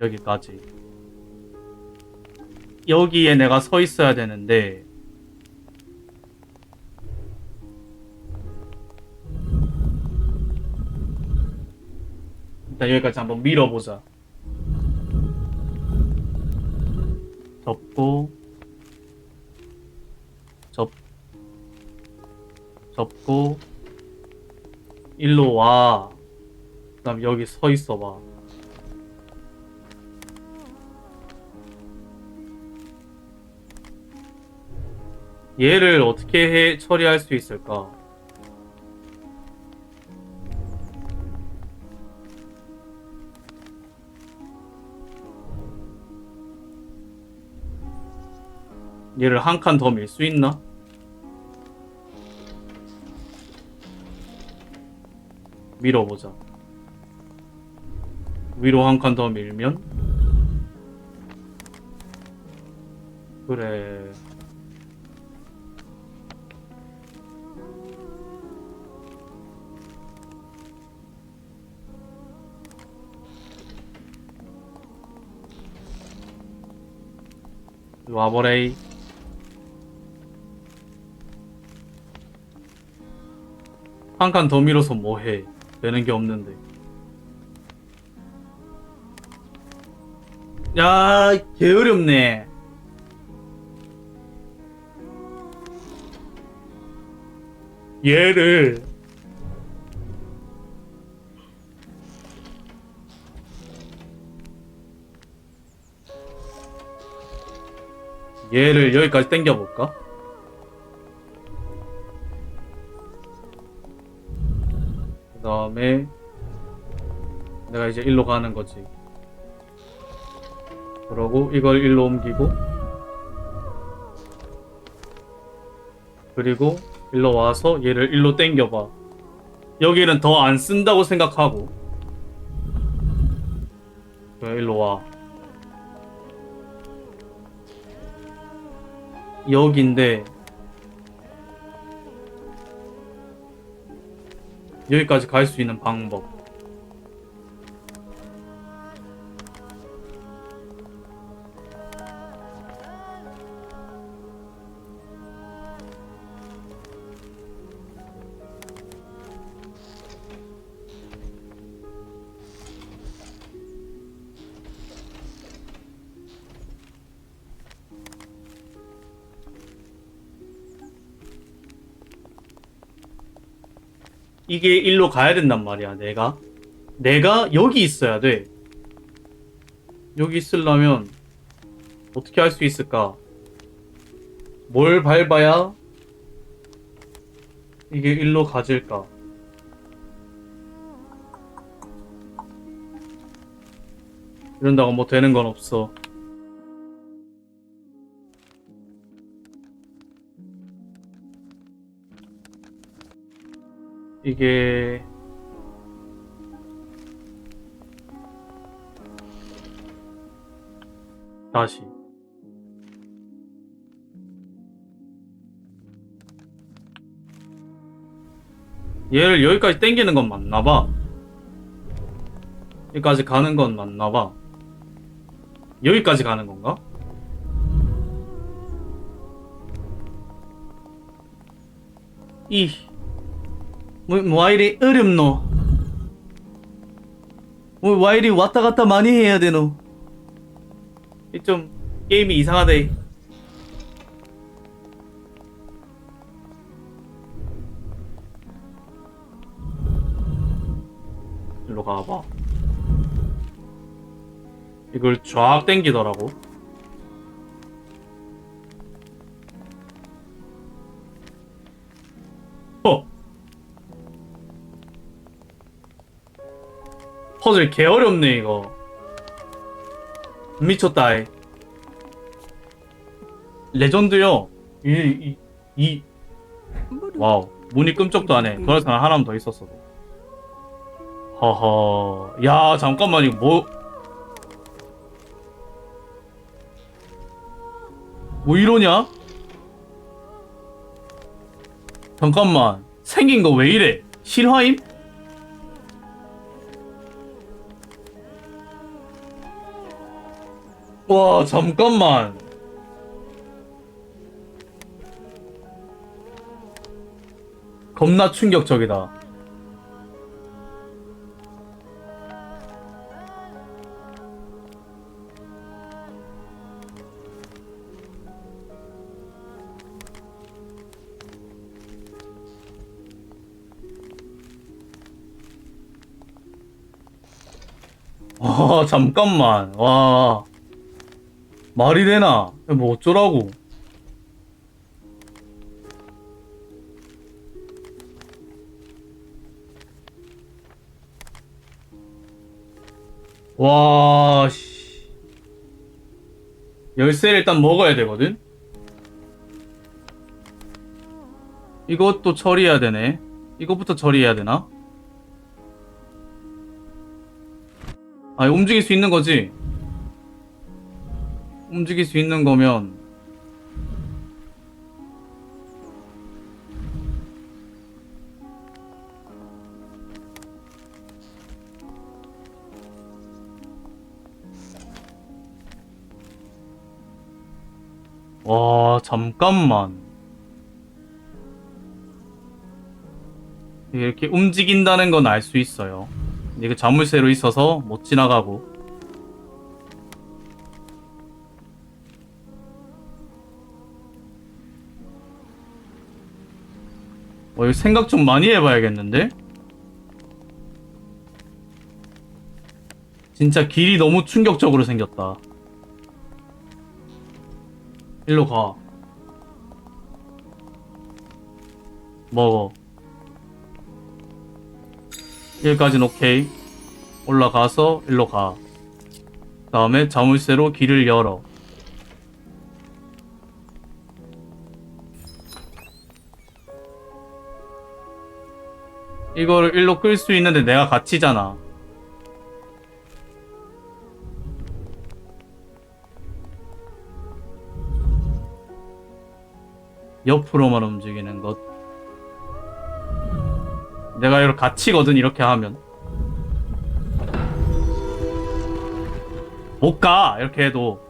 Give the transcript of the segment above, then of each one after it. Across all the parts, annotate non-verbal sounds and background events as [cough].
여기까지. 여기에 내가 서 있어야 되는데 일단 여기까지 한번 밀어보자. 접고 접 접고 일로 와. 그다음 여기 서 있어 봐. 얘를 어떻게 해 처리할 수 있을까? 얘를 한 칸 더 밀 수 있나? 밀어보자. 위로 한 칸 더 밀면? 그래. 와버레이. 한 칸 더 밀어서 뭐해? 되는 게 없는데. 야, 개어렵네. 얘를 얘를 여기까지 당겨볼까? 그 다음에 내가 이제 일로 가는 거지. 그러고 이걸 일로 옮기고 그리고 일로 와서 얘를 일로 당겨봐. 여기는 더 안 쓴다고 생각하고 그래 일로 와. 여기인데 여기까지 갈 수 있는 방법 이게 일로 가야 된단 말이야 내가. 내가 여기 있어야 돼. 여기 있으려면 어떻게 할 수 있을까? 뭘 밟아야 이게 일로 가질까? 이런다고 뭐 되는 건 없어 이게 다시 얘를 여기까지 당기는 건 맞나 봐. 여기까지 가는 건 맞나 봐. 여기까지 가는 건가? 이 뭐, 뭐 이리 어렵노? 뭐, 와 이리 왔다 갔다 많이 해야 되노? 이 좀, 게임이 이상하대. 일로 가봐. 이걸 쫙 당기더라고. 퍼즐 개 어렵네 이거. 미쳤다 이. 레전드요. 이, 이, 이. 와우. 문이 끔찍도 안해. 그럴 사람 하나만 더 있었어 허허. 야 잠깐만 이거 뭐. 뭐 이러냐? 잠깐만. 생긴 거 왜 이래? 실화임? 와 잠깐만. 겁나 충격적이다. 와 잠깐만. 와 말이 되나 뭐 어쩌라고 와 씨. 열쇠를 일단 먹어야 되거든 이것도 처리해야 되네 이것부터 처리해야 되나? 아, 움직일 수 있는 거지? 움직일 수 있는 거면 와, 잠깐만. 이렇게 움직인다는 건 알 수 있어요. 이게 자물쇠로 있어서 못 지나가고 어, 이거 생각 좀 많이 해봐야겠는데? 진짜 길이 너무 충격적으로 생겼다. 일로 가. 먹어. 여기까지는 오케이. 올라가서 일로 가. 다음에 자물쇠로 길을 열어. 이거를 일로 끌 수 있는데 내가 갇히잖아. 옆으로만 움직이는 것. 내가 이걸 갇히거든 이렇게 하면. 못 가! 이렇게 해도.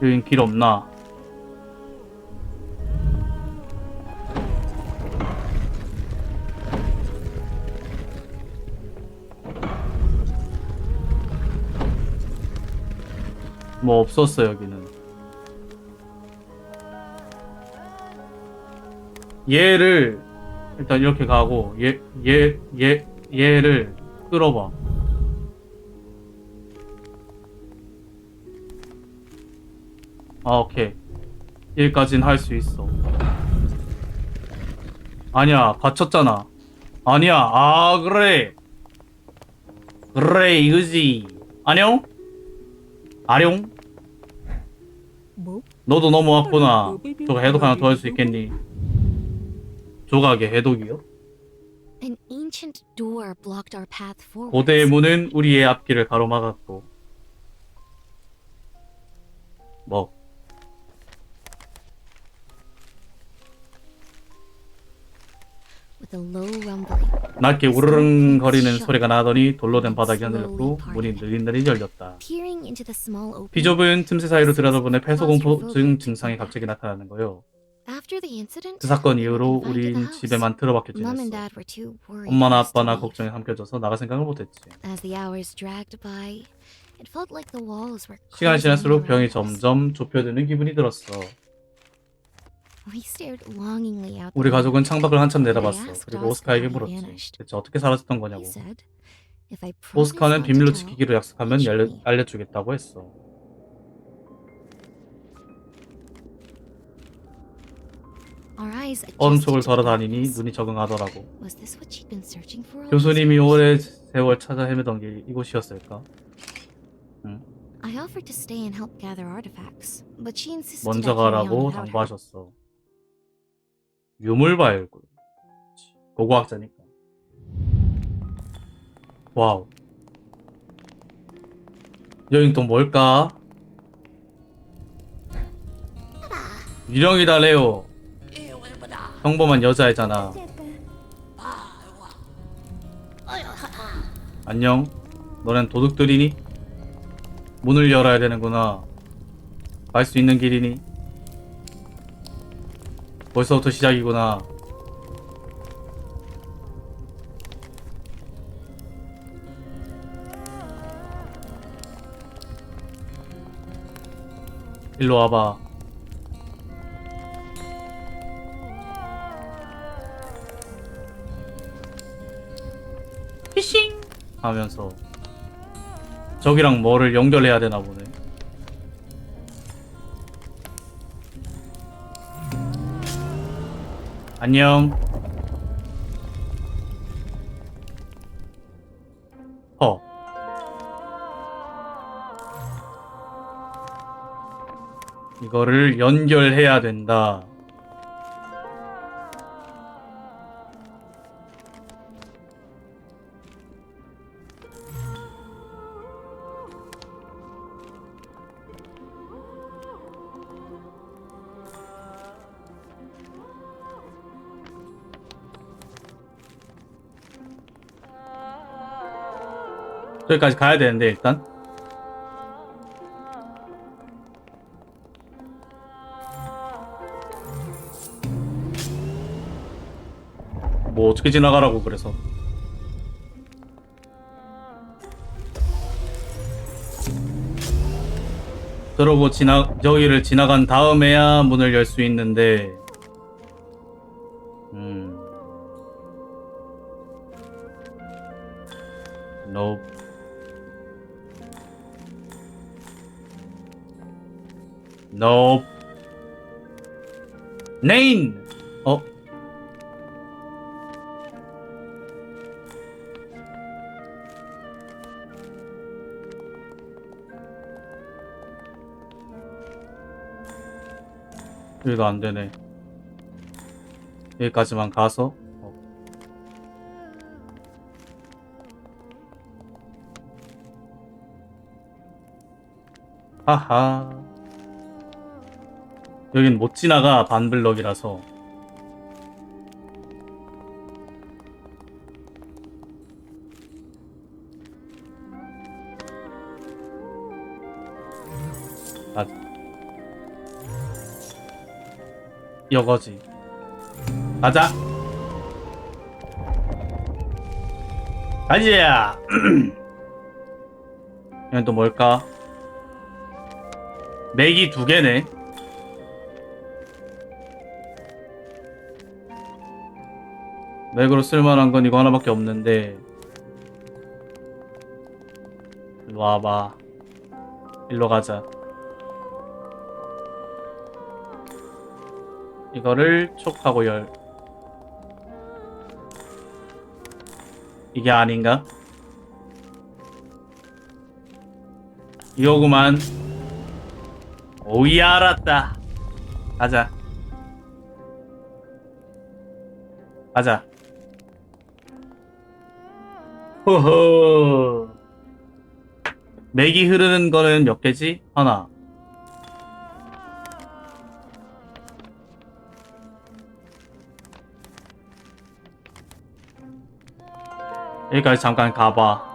여긴 길 없나? 뭐 없었어 여기는. 얘를 일단 이렇게 가고 얘 얘 얘 얘를 끌어봐. 아 오케이. 여기까진 할 수 있어. 아니야 받쳤잖아. 아니야 아 그래. 그래 이거지. 안녕? 아룡? 뭐? 너도 넘어왔구나. 저거 해독 하나 더할 수 있겠니? 조각의 해독이요? 고대의 문은 우리의 앞길을 가로막았고. 뭐? 낮게 우르릉거리는 소리가 나더니 돌로 된 바닥이 흔들렸고 문이 느릿느릿 열렸다. 비좁은 틈새 사이로 들여다보니 폐소공포증 증상이 갑자기 나타나는 거요. 그 사건 이후로 우린. 집에만 틀어박혀 지냈어. 엄마나 아빠나. 걱정에 삼켜져서 나갈 생각을 못했지. 시간이 지날수록 병이. 점점 좁혀드는 기분이 들었어. 우리. 가족은 창밖을 한참 내다봤어. 그리고 오스카에게 물었지. 대체 어떻게 사라졌던 거냐고. said, "If I promise 오스카는 비밀로 지키기로 약속하면 알려, shoot me." 알려주겠다고 했어. 얼음 속을 걸어다니니. 눈이 적응하더라고. 교수님이? 오래 세월 찾아 헤매던 길 이곳이었을까? Insisted 먼저 가라고. 당부하셨어. 유물발굴. 고고학자니까. 와우. 여긴 또 뭘까? 유령이다 레오. 평범한 여자애잖아. 안녕. 너넨 도둑들이니? 문을 열어야 되는구나. 갈 수 있는 길이니? 벌써부터 시작이구나. 일로 와봐. 피싱! 하면서 저기랑 뭐를 연결해야 되나 보네. 안녕. 어. 이거를 연결해야 된다. 저기까지 가야 되는데 일단. 뭐 어떻게 지나가라고 그래서. 그러고 지나 저기를 지나간 다음에야 문을 열 수 있는데 네인 어 여기가 안 되네. 여기까지만 가서. 어. 하하. 여긴 못 지나가 반블럭이라서. 아, 이거지. 가자. 가자. [clears throat] 여기 또 뭘까? 맥이 두 개네. 맥으로 쓸만한 건 이거 하나밖에 없는데. 일로 와봐. 일로 가자. 이거를 촉하고 열. 이게 아닌가? 이거구만. 오이 알았다. 가자. 가자. 호호. 맥이 흐르는 거는 몇 개지? 하나. 여기까지 잠깐 가봐.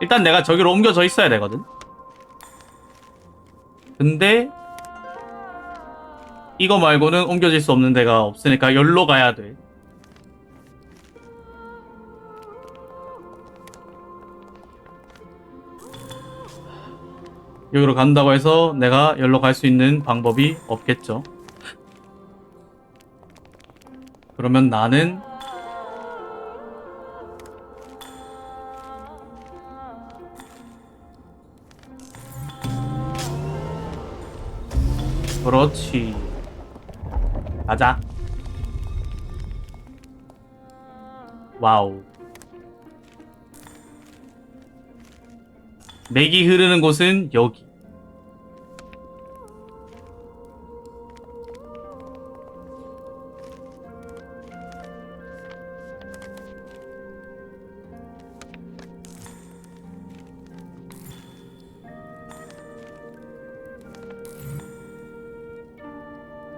일단 내가 저기로 옮겨져 있어야 되거든. 근데 이거 말고는 옮겨질 수 없는 데가 없으니까 열로 가야 돼. 여기로 간다고 해서 내가 열로 갈 수 있는 방법이 없겠죠. 그러면 나는 그렇지. 가자. 와우. 맥이 흐르는 곳은 여기.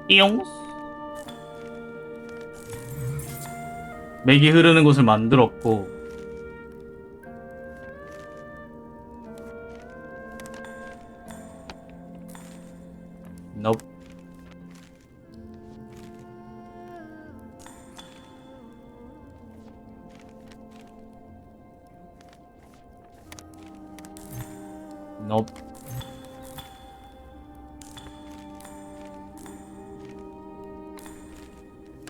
띠용. 맥이 흐르는 곳을 만들었고 Nope. Nope.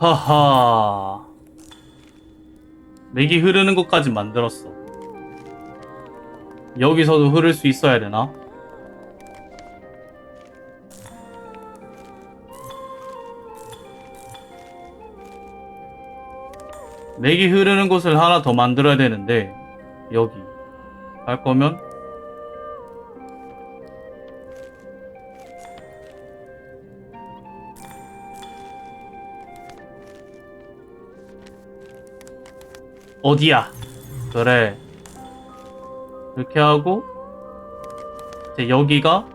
하하. 맥이 흐르는 것까지 만들었어. 여기서도 흐를 수 있어야 되나? 맥이 흐르는 곳을 하나 더 만들어야 되는데 여기 할 거면 어디야? 그래 이렇게 하고 이제 여기가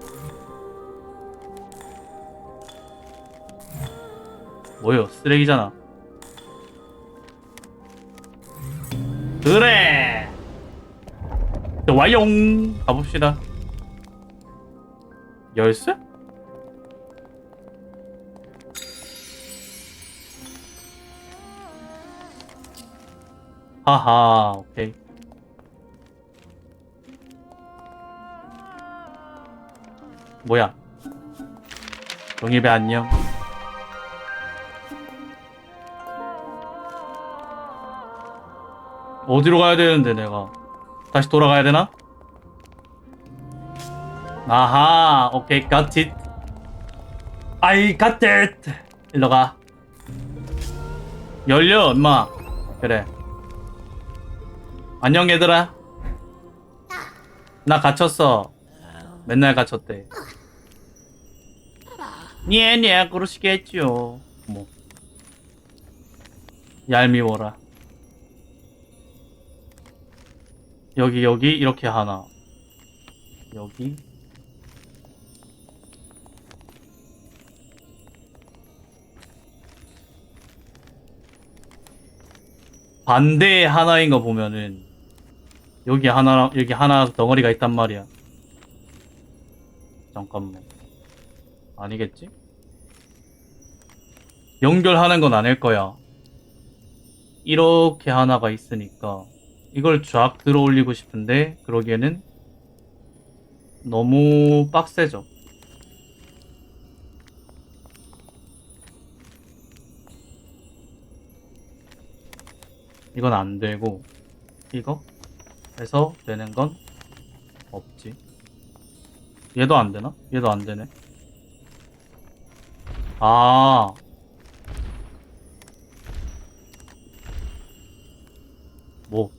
뭐요? 쓰레기잖아. 그래. 자, 와용 가봅시다. 열쇠? 하하, 오케이. 뭐야? 동입에 안녕. 어디로 가야 되는데 내가? 다시 돌아가야 되나? 아하 오케이 got it. I got 일로 가. 열려 엄마. 그래. 안녕 얘들아. 나 갇혔어. 맨날 갇혔대. 니에 그러시겠죠 뭐 얄미워라 여기 여기 이렇게 하나. 여기. 반대 하나인 거 보면은 여기 하나 여기 하나 덩어리가 있단 말이야. 잠깐만. 아니겠지? 연결하는 건 아닐 거야. 이렇게 하나가 있으니까 이걸 쫙 들어 올리고 싶은데 그러기에는 너무 빡세죠. 이건 안 되고 이거 해서 되는 건 없지. 얘도 안 되나? 얘도 안 되네. 아. 뭐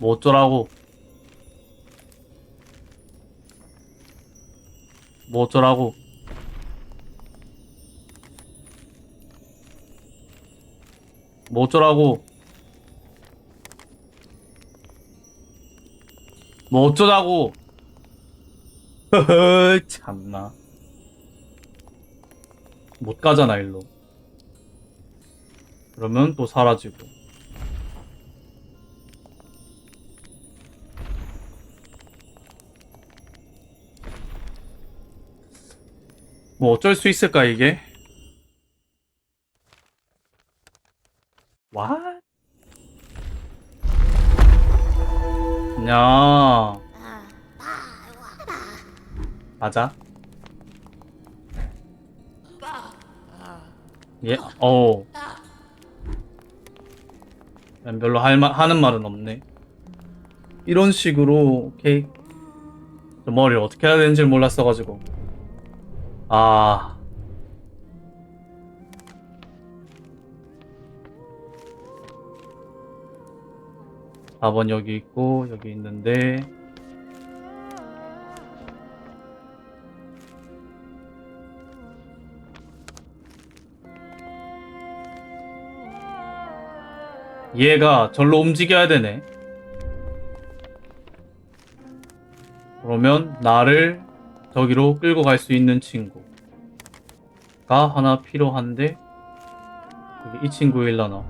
뭐 어쩌라고? 뭐 어쩌라고? 뭐 어쩌라고? 뭐 어쩌자고? 허허 [laughs] 참나. 못 가잖아 일로. 그러면 또 사라지고 뭐 어쩔 수 있을까 이게? What? 야 맞아? 예, 어. 난 별로 할 말, 하는 말은 없네. 이런 식으로, 오케이. 저 머리를 어떻게 해야 되는지 몰랐어가지고. 아. 사번 여기 있고, 여기 있는데. 얘가 절로 움직여야 되네. 그러면 나를 저기로 끌고 갈 수 있는 친구가 하나 필요한데 이 친구일라나